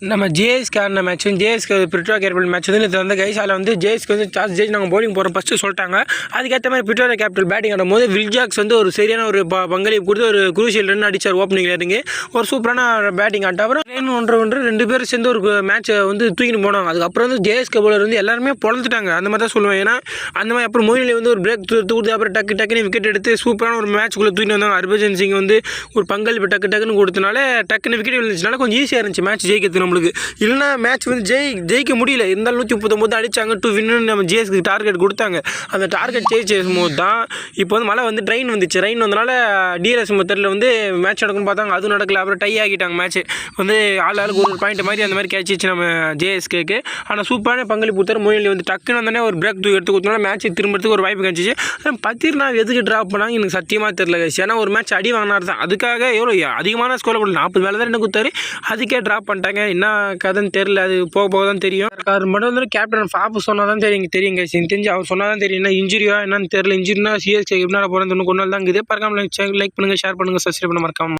நம்ம ஜேஎஸ்கே ஆடின match JSK Pretoria Capitals match வந்து இது வந்து கைசால வந்து ஜேஎஸ்க்கு வந்து டாஸ் ஜெயிச்சு நாங்கள் bowling போகிறோம் ஃபஸ்ட்டு சொல்லிட்டாங்க. அதுக்கேற்ற மாதிரி பிரிட்டோ கேபிட்டல் பேட்டிங் ஆடும் போது வில்ஜாக்ஸ் வந்து ஒரு சரியான ஒரு ப பங்களிப்பு கொடுத்து ஒரு குரூசியல் ரன் அடிச்சார் ஓப்பனிங் இறங்கி. ஒரு சூப்பரான பேட்டிங் ஆட்டம். அப்புறம் ரெண்டு ஒன்றரை ஒன்று ரெண்டு பேரும் சேர்ந்து ஒரு மேட்ச்சை வந்து தூக்கிட்டு போனாங்க. அதுக்கப்புறம் வந்து ஜேஎஸ்கே பவுலர் வந்து எல்லாருமே பொழந்துட்டாங்க. அந்த மாதிரி தான் சொல்லுவேன். ஏன்னா அந்த மாதிரி அப்புறம் மொயிலி வந்து ஒரு பிரேக் கொடுத்து அப்புறம் டக்கு டக்குன்னு விக்கெட் எடுத்து சூப்பரான ஒரு மேட்ச்க்குள்ளே தூக்கிட்டு வந்தாங்க. ஹர்பஜன் சிங் வந்து ஒரு பங்களிப்பு டக்கு டக்குன்னு கொடுத்தனால டக்குன்னு விக்கெட் விழுந்துச்சுனால கொஞ்சம் ஈஸியாக இருந்துச்சு மேட்ச் ஜெயிக்கிறது நம்மளுக்கு. இல்லைன்னா மேட்ச் வந்து ஜெயி ஜெயிக்க முடியல. இருந்தாலும் நூற்றி முப்பத்தொம்பது அடிச்சாங்க. டூ வின்னு நம்ம ஜிஎஸ்க்கு டார்கெட் கொடுத்தாங்க. அந்த டார்கெட் ஜெயிச்சும் போது தான் இப்போ வந்து மழை வந்து ட்ரெயின் வந்துச்சு. ட்ரெயின் வந்தனால டிஎல்எஸ் மெத்தடில் வந்து மேட்ச் நடக்கும்னு பார்த்தாங்க. அதுவும் நடக்கல. அப்புறம் டை ஆகிட்டாங்க மேட்ச் வந்து ஆள் ஆளுக்கு ஒரு பாயிண்ட் மாதிரி அந்த மாதிரி கேட்சிச்சு நம்ம ஜேஎஸ்கேக்கு ஆனால் சூப்பரான பங்களிப்பு கொடுத்தாரு. மொழியில் வந்து டக்குன்னு வந்தோடனே ஒரு பிரேக் தூக்கி எடுத்து கொடுத்தனால மேட்ச் திரும்பறதுக்கு ஒரு வாய்ப்பு கிடச்சிச்சு. ஆனால் நான் எதுக்கு ட்ராப் பண்ணாங்க எனக்கு சத்தியமாக தெரியல guys. ஏன்னா ஒரு மேட்ச் அடி வாங்கினார் தான் அதுக்காக எவ்வளோ அதிகமான ஸ்கோரில் கொடுத்து நாற்பது மேலே தான் என்ன கொடுத்தாரு? அதுக்கே ட்ராப் பண்ணிட்டாங்க. என்ன கதைன்னு தெரில அது போக போக தான் தெரியும் அவர் மட்டும் வந்து கேப்டன் ஃபாப் சொன்னால் தான் தெரியும் தெரியும் கைஸ் எனக்கு தெரிஞ்சு அவர் சொன்னால் தான் தெரியும் என்ன இன்ஜுரியா என்னன்னு தெரியல இன்ஜுரினா சிஎஸ்கே எப்படினா போகிறது இன்னும் கொண்டு நாள் தான் இருக்குது பறக்காமல் லைக் பண்ணுங்கள் ஷேர் பண்ணுங்கள் சப்ஸ்கிரைப் பண்ண மறக்காம